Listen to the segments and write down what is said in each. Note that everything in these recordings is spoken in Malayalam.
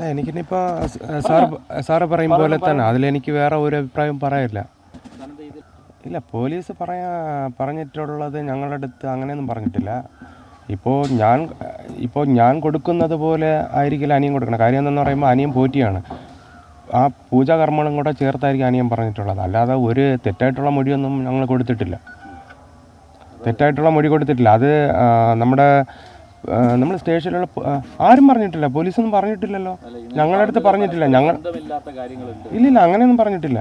അല്ല എനിക്കിനിപ്പോൾ സാർ സാറ് പറയും പോലെ തന്നെ. അതിലെനിക്ക് വേറെ ഒരു അഭിപ്രായം പറയാനില്ല ഇല്ല പോലീസ് പറയാ പറഞ്ഞിട്ടുള്ളത് ഞങ്ങളുടെ അടുത്ത് അങ്ങനെയൊന്നും പറഞ്ഞിട്ടില്ല. ഇപ്പോൾ ഞാൻ ഇപ്പോൾ ഞാൻ കൊടുക്കുന്നത് പോലെ ആയിരിക്കില്ല അനിയൻ കൊടുക്കണം. കാര്യം എന്തെന്ന് പറയുമ്പോൾ അനിയൻ പോറ്റിയാണ്. ആ പൂജാകർമ്മങ്ങളും കൂടെ ചേർത്തായിരിക്കും അനിയൻ പറഞ്ഞിട്ടുള്ളത്. അല്ലാതെ ഒരു തെറ്റായിട്ടുള്ള മൊഴിയൊന്നും ഞങ്ങൾ കൊടുത്തിട്ടില്ല. തെറ്റായിട്ടുള്ള മൊഴി കൊടുത്തിട്ടില്ല. അത് നമ്മുടെ നമ്മൾ സ്റ്റേഷനിലുള്ള ആരും പറഞ്ഞിട്ടില്ല. പോലീസൊന്നും പറഞ്ഞിട്ടില്ലല്ലോ. ഞങ്ങളുടെ അടുത്ത് പറഞ്ഞിട്ടില്ല. ഞങ്ങൾ ഇല്ലില്ല അങ്ങനെയൊന്നും പറഞ്ഞിട്ടില്ല.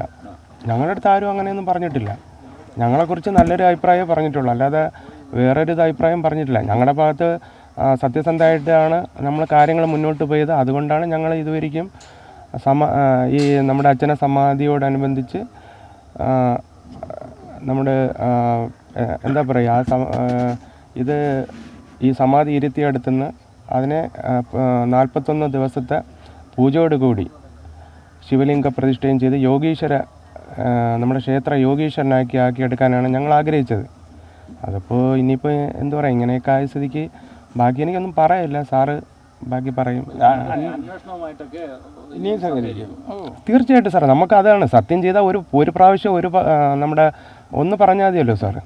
ഞങ്ങളുടെ അടുത്ത് ആരും അങ്ങനെയൊന്നും പറഞ്ഞിട്ടില്ല. ഞങ്ങളെക്കുറിച്ച് നല്ലൊരു അഭിപ്രായമേ പറഞ്ഞിട്ടുള്ളൂ. അല്ലാതെ വേറൊരു അഭിപ്രായം പറഞ്ഞിട്ടില്ല. ഞങ്ങളുടെ ഭാഗത്ത് സത്യസന്ധമായിട്ടാണ് നമ്മൾ കാര്യങ്ങൾ മുന്നോട്ട് പോയത്. അതുകൊണ്ടാണ് ഞങ്ങൾ ഇതുവരെയും സമ ഈ നമ്മുടെ അച്ഛനെ സമാധിയോടനുബന്ധിച്ച് നമ്മുടെ എന്താ പറയുക ആ, ഇത് ഈ സമാധി ഇരുത്തിയെടുത്തുനിന്ന് അതിനെ നാൽപ്പത്തൊന്ന് ദിവസത്തെ പൂജയോടുകൂടി ശിവലിംഗ പ്രതിഷ്ഠയും ചെയ്ത് യോഗീശ്വര നമ്മുടെ ക്ഷേത്ര യോഗീശ്വരനാക്കി ആക്കിയെടുക്കാനാണ് ഞങ്ങൾ ആഗ്രഹിച്ചത്. അതിപ്പോൾ ഇനിയിപ്പോൾ എന്താ പറയുക ഇങ്ങനെയൊക്കെ ആയ സ്ഥിതിക്ക് ബാക്കി എനിക്കൊന്നും പറയില്ല. സാറ് ബാക്കി പറയും. ഇനിയും സഹകരിക്കും. തീർച്ചയായിട്ടും സാർ നമുക്ക് അതാണ് സത്യം ചെയ്താൽ ഒരു ഒരു പ്രാവശ്യം ഒരു നമ്മുടെ ഒന്ന് പറഞ്ഞാൽ മതിയല്ലോ സാറ്.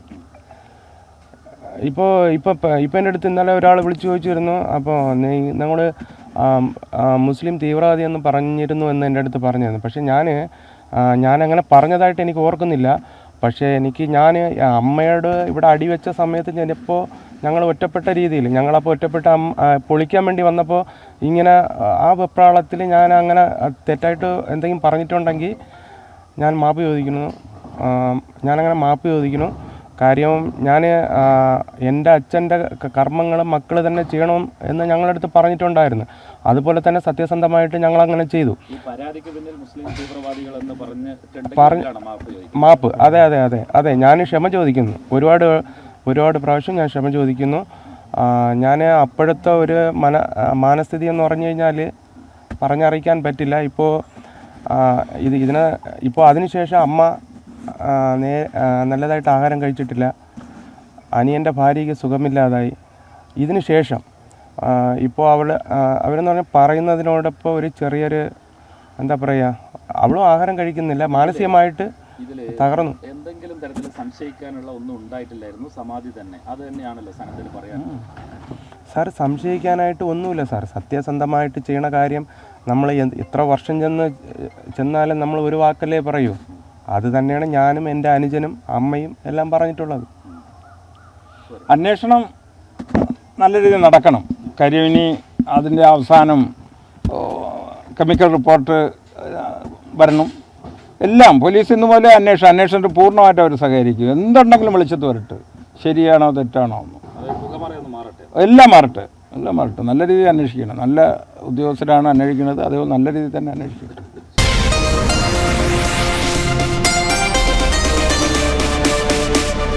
ഇപ്പോൾ ഇപ്പോൾ ഇപ്പോൾ എന്റെ അടുത്ത് ഇന്നലെ ഒരാൾ വിളിച്ചു ചോദിച്ചിരുന്നു. അപ്പോൾ നീ നിങ്ങൾ മുസ്ലിം തീവ്രവാദി എന്ന് പറഞ്ഞിരുന്നു എന്ന് എന്റെ അടുത്ത് പറഞ്ഞിരുന്നു. പക്ഷേ ഞാൻ ഞാനങ്ങനെ പറഞ്ഞതായിട്ട് എനിക്ക് ഓർക്കുന്നില്ല. പക്ഷേ എനിക്ക് ഞാൻ അമ്മയോട് ഇവിടെ അടിവെച്ച സമയത്ത് ഞാനിപ്പോൾ ഞങ്ങൾ ഒറ്റപ്പെട്ട രീതിയിൽ ഞങ്ങളപ്പോൾ ഒറ്റപ്പെട്ട പൊളിക്കാൻ വേണ്ടി വന്നപ്പോൾ ഇങ്ങനെ ആ വെപ്രാളത്തിൽ ഞാൻ അങ്ങനെ തെറ്റായിട്ട് എന്തെങ്കിലും പറഞ്ഞിട്ടുണ്ടെങ്കിൽ ഞാൻ മാപ്പ് ചോദിക്കുന്നു. ഞാനങ്ങനെ മാപ്പ് ചോദിക്കുന്നു. കാര്യം ഞാൻ എന്റെ അച്ഛന്റെ കർമ്മങ്ങളും മക്കൾ തന്നെ ചെയ്യണം എന്ന് ഞങ്ങളുടെ അടുത്ത് പറഞ്ഞിട്ടുണ്ടായിരുന്നു. അതുപോലെ തന്നെ സത്യസന്ധമായിട്ട് ഞങ്ങൾ അങ്ങനെ ചെയ്തു മാപ്പ് അതെ അതെ അതെ അതെ. ഞാൻ ക്ഷമ ചോദിക്കുന്നു. ഒരുപാട് ഒരുപാട് പ്രാവശ്യം ഞാൻ ക്ഷമ ചോദിക്കുന്നു. ഞാൻ അപ്പോഴത്തെ ഒരു മന മാനസ്ഥിതി എന്ന് പറഞ്ഞു കഴിഞ്ഞാൽ പറഞ്ഞറിയിക്കാൻ പറ്റില്ല. ഇപ്പോൾ ഇത് ഇതിന് ഇപ്പോൾ അതിനുശേഷം അമ്മ നേ നല്ലതായിട്ട് ആഹാരം കഴിച്ചിട്ടില്ല. അനിയന്റെ ഭാര്യയ്ക്ക് സുഖമില്ലാതായി. ഇതിന് ശേഷം ഇപ്പോൾ അവൾ അവരെന്ന് പറഞ്ഞാൽ പറയുന്നതിനോടൊപ്പം ഒരു ചെറിയൊരു എന്താ പറയുക അവളും ആഹാരം കഴിക്കുന്നില്ല. മാനസികമായിട്ട് തകർന്നു. എന്തെങ്കിലും തരത്തിൽ സംശയിക്കാനുള്ള ഒന്നും ഉണ്ടായിട്ടില്ലായിരുന്നു. സമാധി തന്നെ. അത് തന്നെയാണല്ലോ സനത്തിൽ പറയാൻ സാർ സംശയിക്കാനായിട്ട് ഒന്നുമില്ല സാർ. സത്യസന്ധമായിട്ട് ചെയ്യണ കാര്യം നമ്മൾ എത്ര വർഷം ചെന്ന് ചെന്നാലും നമ്മൾ ഒരു വാക്കല്ലേ പറയൂ. അത് തന്നെയാണ് ഞാനും എന്റെ അനുജനും അമ്മയും എല്ലാം പറഞ്ഞിട്ടുള്ളത്. അന്വേഷണം നല്ല രീതിയിൽ നടക്കണം. കാര്യം അതിന്റെ അവസാനം കെമിക്കൽ റിപ്പോർട്ട് വരണം. എല്ലാം പോലീസ് ഇന്ന് പോലെ അന്വേഷണം അന്വേഷണത്തിൽ പൂർണമായിട്ട് അവർ സഹകരിക്കും. എന്തുണ്ടെങ്കിലും വിളിച്ചത് വരട്ടെ. ശരിയാണോ തെറ്റാണോ എല്ലാം മാറട്ടെ. എല്ലാം മാറട്ടെ. നല്ല രീതിയിൽ അന്വേഷിക്കണം. നല്ല ഉദ്യോഗസ്ഥരാണ് അന്വേഷിക്കുന്നത്. അതേപോലെ നല്ല രീതിയിൽ തന്നെ അന്വേഷിക്കട്ടെ